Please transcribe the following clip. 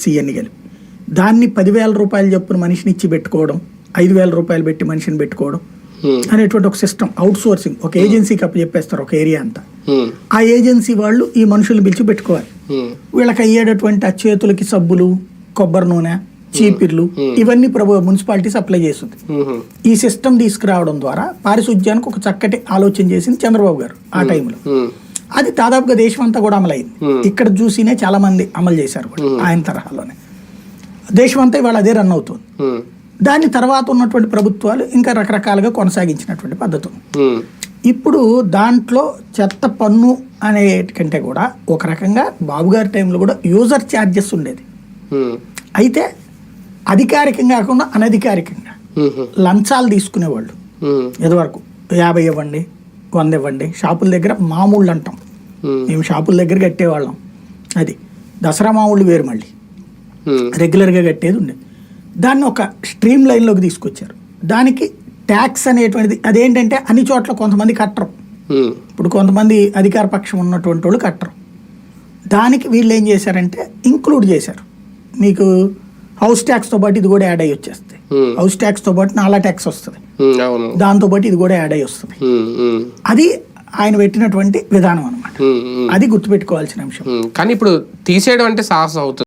Benefits ఇవన్నీ కలిపి దాన్ని పదివేల రూపాయలు చొప్పున మనిషిని ఇచ్చి పెట్టుకోవడం ఐదు వేల రూపాయలు పెట్టి మనిషిని పెట్టుకోవడం అనేటువంటి ఒక సిస్టమ్ అవుట్ సోర్సింగ్ ఒక ఏజెన్సీకి అప్పు చెప్పేస్తారు ఒక ఏరియా అంతా. ఆ ఏజెన్సీ వాళ్ళు ఈ మనుషుల్ని పిలిచి పెట్టుకోవాలి. వీళ్ళకి అయ్యేటటువంటి ఆ చేతులకి సబ్బులు కొబ్బరి నూనె చీపిర్లు ఇవన్నీ ప్రభు మున్సిపాలిటీ సప్లై చేస్తుంది. ఈ సిస్టమ్ తీసుకురావడం ద్వారా పారిశుధ్యానికి ఒక చక్కటి ఆలోచన చేసింది చంద్రబాబు గారు ఆ టైంలో అది దాదాపుగా దేశం అంతా కూడా అమలైంది. ఇక్కడ చూసినే చాలా మంది అమలు చేశారు కూడా ఆయన తరహాలోనే. దేశం అంతా ఇవాళ అదే రన్ అవుతుంది. దాని తర్వాత ఉన్నటువంటి ప్రభుత్వాలు ఇంకా రకరకాలుగా కొనసాగించినటువంటి పద్ధతులు. ఉమ్, ఇప్పుడు దాంట్లో చెత్త పన్ను అనే కంటే కూడా ఒక రకంగా బాబు గారి టైంలో కూడా యూజర్ ఛార్జెస్ ఉండేది. అయితే అధికారికంగా కాకుండా అనధికారికంగా లంచాలు తీసుకునేవాళ్ళు. ఇదివరకు యాభై ఇవ్వండి వంద ఇవ్వండి షాపుల దగ్గర మామూళ్ళు అంటాం. మేము షాపుల దగ్గర కట్టేవాళ్ళం. అది దసరా మామూళ్ళు వేరు మళ్ళీ. రెగ్యులర్గా కట్టేది ఉండేది దాన్ని ఒక స్ట్రీమ్ లైన్లోకి తీసుకొచ్చారు. దానికి ట్యాక్స్ అనేటువంటిది అదేంటంటే అన్ని చోట్ల కొంతమంది కట్టరు. ఉమ్, ఇప్పుడు కొంతమంది అధికార పక్షం ఉన్నటువంటి వాళ్ళు కట్టరు. దానికి వీళ్ళు ఏం చేశారంటే ఇంక్లూడ్ చేశారు. మీకు హౌస్ ట్యాక్స్తో పాటు ఇది కూడా యాడ్ అయ్యి వచ్చేస్తాయి. ఉమ్, హౌస్ ట్యాక్స్తో పాటు నాలా ట్యాక్స్ వస్తుంది. దాంతో పాటు ఇది కూడా యాడ్ అయ్యి వస్తుంది. అది ఆయన పెట్టినటువంటి విధానం అనమాట అది గుర్తుపెట్టుకోవాల్సిన అంశం. కానీ ఇప్పుడు తీసేయడం అంటే సాహసం అవుతుంది.